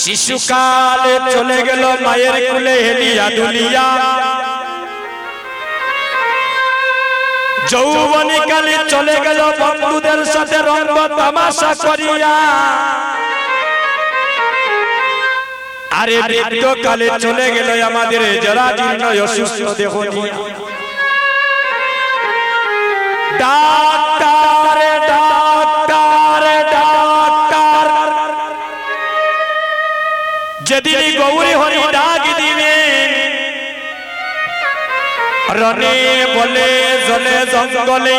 শিশুকালে চলে গেল মায়ের কুলে হেলিয়া দুলিয়া। যৌবনী কালে চলে গেল বন্ধুদের সাথে রঙ্গ তামাশা করিয়া। আরে বৃদ্ধ কালে চলে গেল আমাদের যারা জীর্ণ অসুস্থ দেহ নিয়ে। যেদিন গৌরী হরি ডাক দিবেন রনে বলে জলে জঙ্গলে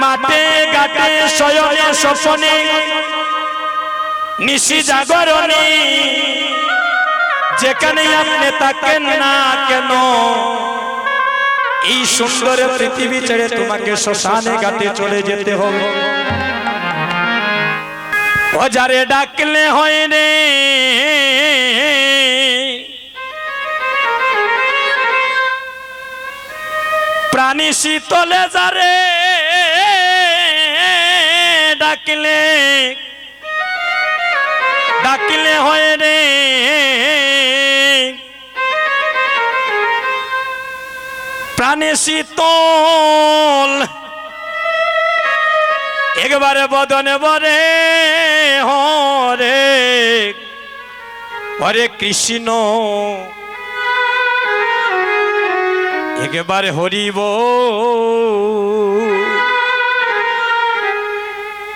মাঠে ঘাটে শয়নে স্বপনে নিশি জাগরণে যেখানে আপনি থাকেন না কেন? এই সুন্দর পৃথিবী ছেড়ে তোমাকে শ্মশানে ঘাটে চলে যেতে হবে। অজারে ডাকলে হয় রে। প্রাণী শীতলে যারে ডাকলে ডাকলে হয় রে। প্রাণে শীতল, একবারে বদনে বরে। হরে কৃষ্ণ। একেবারে হরিব।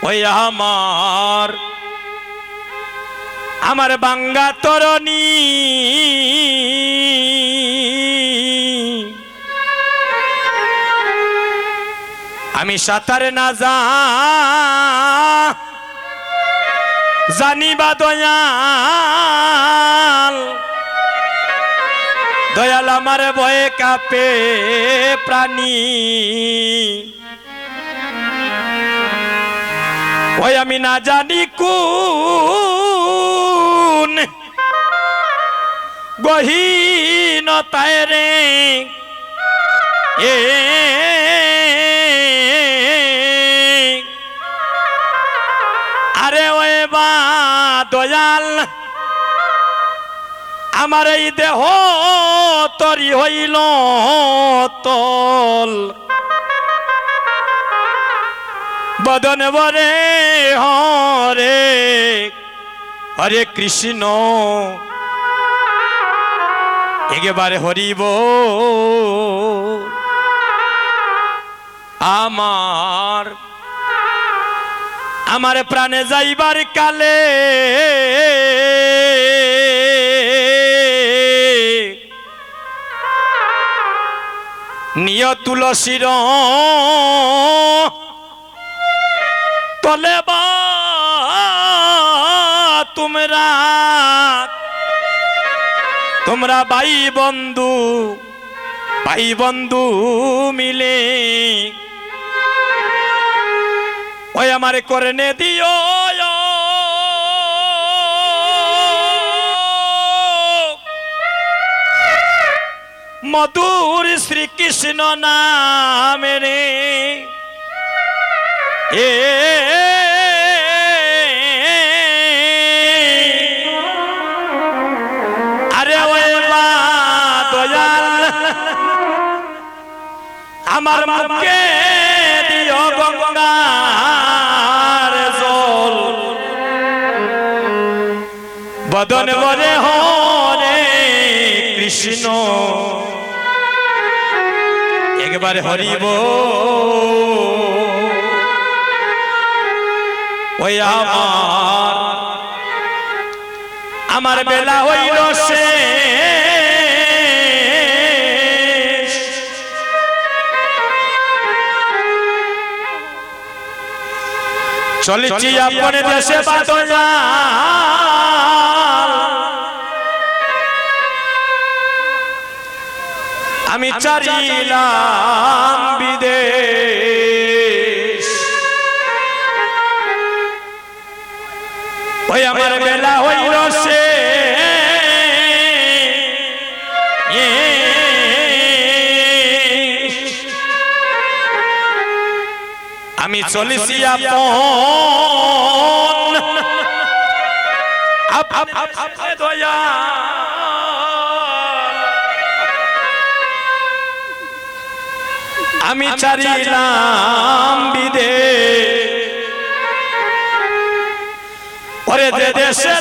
ওই আমার আমার বাঙ্গা তরণী। আমি সাঁতারে না যা জানিবা দয়াল। দয়াল আমার ভয়ে কাপে প্রাণী। ওই আমি না জানি কোন গহীনতায় রে। এ আমার এই দেহ তরি হইল তল। বদন বরে, হরে হরে কৃষ্ণ। একেবারে হরিব। আমার আমার প্রাণে যাইবার কালে নিয় তুলসীর তলে তোমরা তোমরা ভাই বন্ধু ভাই বন্ধু মিলে ওই আমার করে দিও। মধুর শ্রীকৃষ্ণ নামে রে। এ আরে ওই মা দয়াল, আমার মুখে দিও গঙ্গার জল। বদন বরে হরে কৃষ্ণ। একবারে হরিব। ওই আমার আমার বেলা হইল সে চলেছি আপন দেশে বাদলা আমি চারিলাম বিদেশ ওই আমার বেলা হইল সে আমি চলিছি আপন আপনি আপনি দয়া আমি চারিলাম বিদে। ওরে দেশে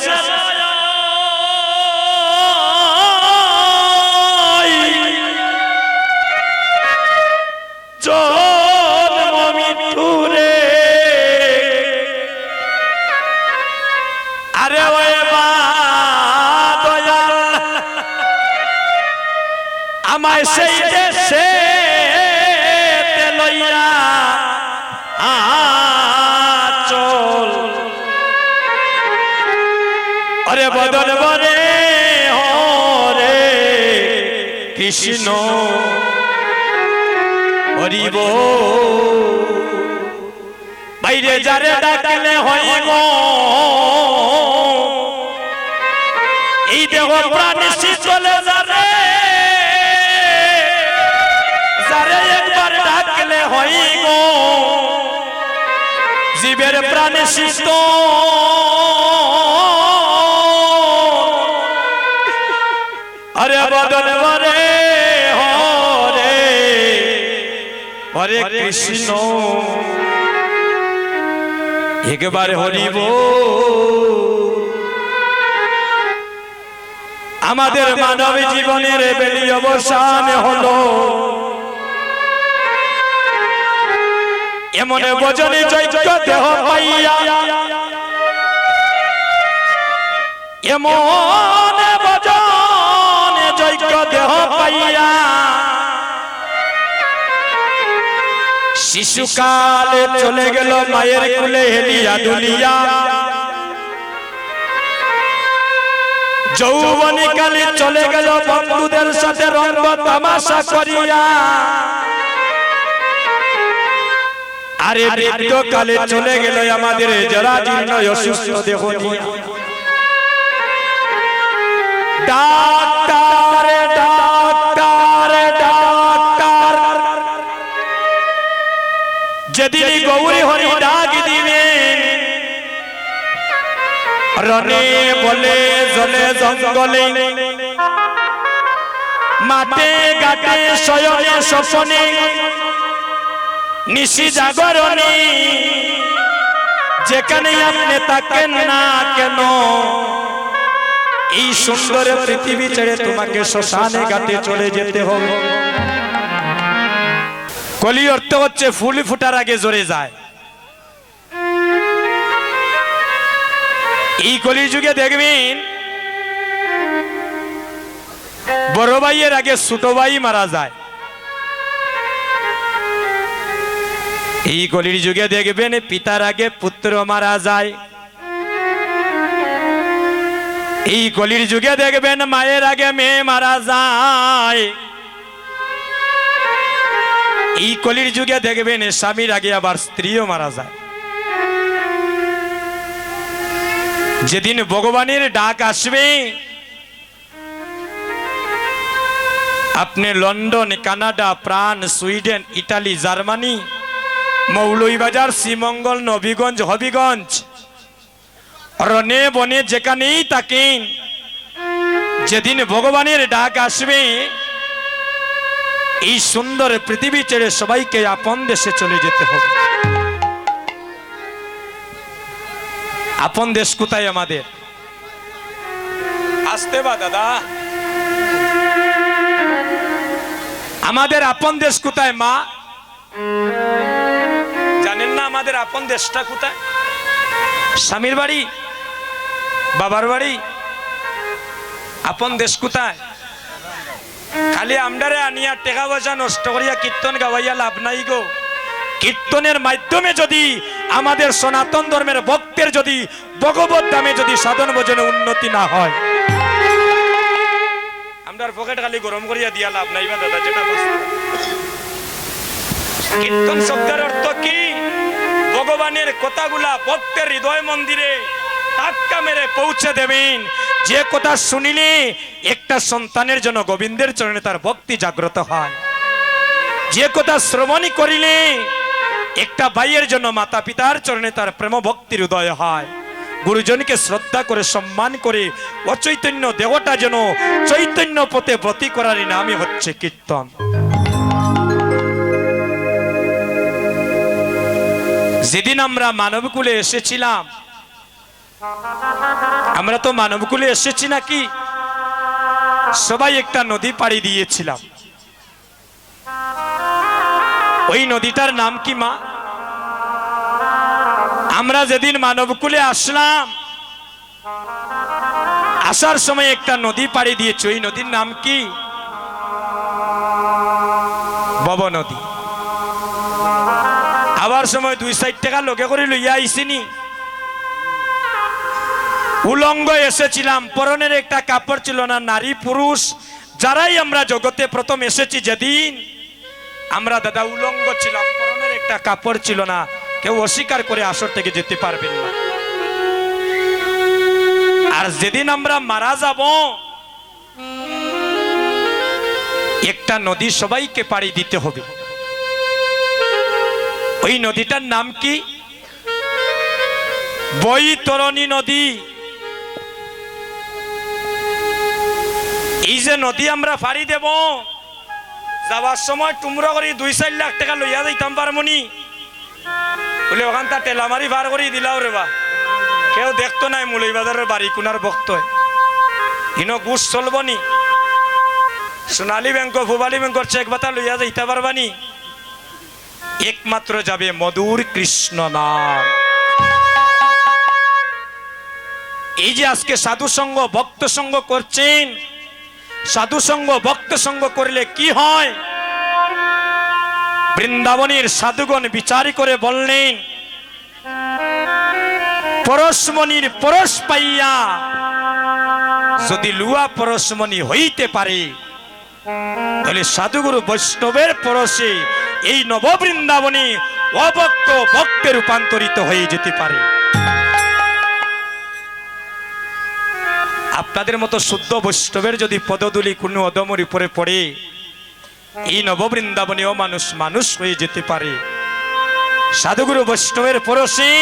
কৃষ্ণ হরিব বাইরে যারে ডাকলে হইব। এই দেহ প্রাণী চলে যারে যারে একবার ডাকলে হইব। জীবের প্রাণী শিষ্ট আরে বদল বরে হরে হরে কৃষ্ণ। একবার হরিব। আমাদের মানব জীবনের বেলি অবসান হলো। এমন বজনে চৈত্য দেহ পাইয়া। এমন শিশুকালে চলে গেল মায়ের কুলে, হেলিয়া দুলিয়া। যৌবনী কালে চলে গেল বন্ধুদের সাথে রঙ্গ তামাশা করিয়া। আরে বৃদ্ধ কালে চলে গেল আমাদের যারা জীর্ণ অসুস্থ দেহ নিয়ে। যেদিন গৌরী হরি ডাক দিবেন রনে বলে জলে জঙ্গলে মাঠে ঘাটে শয়নে স্বপনে নিশি জাগরণে যেখানে আপনি থাকেন না কেন এই সুন্দর পৃথিবী ছেড়ে তোমাকে শ্মশানে ঘাটে চলে যেতে হবে কলি অর্থ হচ্ছে ফুল ফুটার আগে জোরে যায়। এই কলি যুগে দেখবেন, বড় ভাইয়ের আগে ছোট ভাই মারা যায়। এই কলির যুগে দেখবেন, পিতার আগে পুত্র মারা যায়। এই কলির যুগে দেখবেন, মায়ের আগে মেয়ে মারা যায়। এই কলির যুগে দেখবেন স্বামীর আগে আবার স্ত্রীও মারা যায়। যেদিন ভগবানের ডাক আসবে, আপনি লন্ডন, কানাডা প্রাণ Sweden, Italy, Germany Moulvibazar Sreemangal, Nabiganj, Habiganj, রনে বনে যেখানেই থাকেন, যেদিন ভগবানের ডাক আসবে এই সুন্দর পৃথিবী ছেড়ে সবাইকে আপন দেশে চলে যেতে হবে। আপন দেশ কোথায় আমাদের? আসতে বা দাদা। আমাদের আপন দেশ কোথায় মা? জানেন না আমাদের আপন দেশটা কোথায়? স্বামীর বাড়ি? বাবার বাড়ি? আপন দেশ কোথায়? খালি আমদারে আনিয়া টেকা পয়সা নষ্ট করিয়া কীর্তন গাওয়াইয়া লাভ নাই গো। কীর্তনের মাধ্যমে যদি আমাদের সনাতন ধর্মের ভক্তের যদি ভগবত দামে যদি সাধন ভোজনে উন্নতি না হয়। আমরার পকেট খালি গরম করিয়া দিয়া লাভ নাই বা দাদা, যেটা কীর্তন শব্দের অর্থ কি? ভগবানের কথাগুলা ভক্তের হৃদয় মন্দিরে টাটকা মেরে পৌঁছে দেবেন। যে কথা শুনিলে একটা সন্তানের জন্য গোবিন্দের চরণে তার ভক্তি জাগ্রত হয়। যে কথা শ্রবণই করিলে একটা ভাইয়ের জন্য মাতা পিতার চরণে তার প্রেম ভক্তির উদয় হয়। গুরুজনকে শ্রদ্ধা করে, সম্মান করে, অচৈতন্য দেহটা যেন চৈতন্য পথে ব্রতি করারই নামই হচ্ছে কীর্তন। যেদিন আমরা মানবকুলে এসেছিলাম আমরা তো মানবকুলে এসেছি নাকি? সবাই একটা নদী পাড়ি দিয়েছিলাম। ওই নদীটার নাম কি মা? আমরা যেদিন মানবকুলে আসলাম, আসার সময় একটা নদী পাড়ি দিয়েছি। ওই নদীর নাম কি? বব নদী। আবার সময় দুই সাইড টাকা লোকে করে লইয়া আইসিনি। উলঙ্গ এসেছিলাম। পরনের একটা কাপড় ছিল না, নারী পুরুষ। যারাই আমরা জগতে প্রথম এসেছি যেদিন, আমরা দাদা উলঙ্গ ছিলাম, পরনের একটা কাপড় ছিল না। কেউ অস্বীকার করে আসর থেকে যেতে পারবেন না। আর যেদিন আমরা মারা যাব, একটা নদী সবাইকে পাড়ি দিতে হবে। ওই নদীটার নাম কি? বৈতরণী নদী। এই যে নদী আমরা ফাড়ি দেব, যাওয়ার সময় টুমরো করি দুই চার লাখ টাকা লইয়া যাইতাম পারমনি। বলে ওখান তা টেলামারি ভার করি দিলাও রে বা। কেউ দেখতো নাই মুলই বাজারের বাড়ি কোনার বক্ত ইনো গুছ চলব নি সোনালী ব্যাংক ভুবালী ব্যাংকর চেক বাতা লইয়া যাইতে পারবানি। একমাত্র যাবে মধুর কৃষ্ণ নাম। এই যে আজকে সাধু সঙ্গ ভক্ত সঙ্গ করছেন সাধু সঙ্গ, ভক্ত সঙ্গ করলে কি হয়? বৃন্দাবনের সাধুগণ বিচার করে বললেন, পরশমণির পরশ পাইয়া যদি লুয়া পরশমণি হইতে পারে, তাহলে সাধুগুরু বৈষ্ণবের পরশে এই নববৃন্দাবনে অভক্ত ভক্তে রূপান্তরিত হয়ে যেতে পারে। আপনাদের মতো শুদ্ধ বৈষ্ণবের যদি পদদুলি কোনো অদমর উপরে পড়ে, এই নববৃন্দাবনেও মানুষ মানুষ হয়ে যেতে পারে। সাধুগুরু বৈষ্ণবের পরশি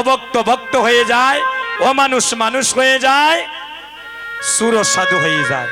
অবক্ত ভক্ত হয়ে যায় ও মানুষ মানুষ হয়ে যায় সুর সাধু হয়ে যায়।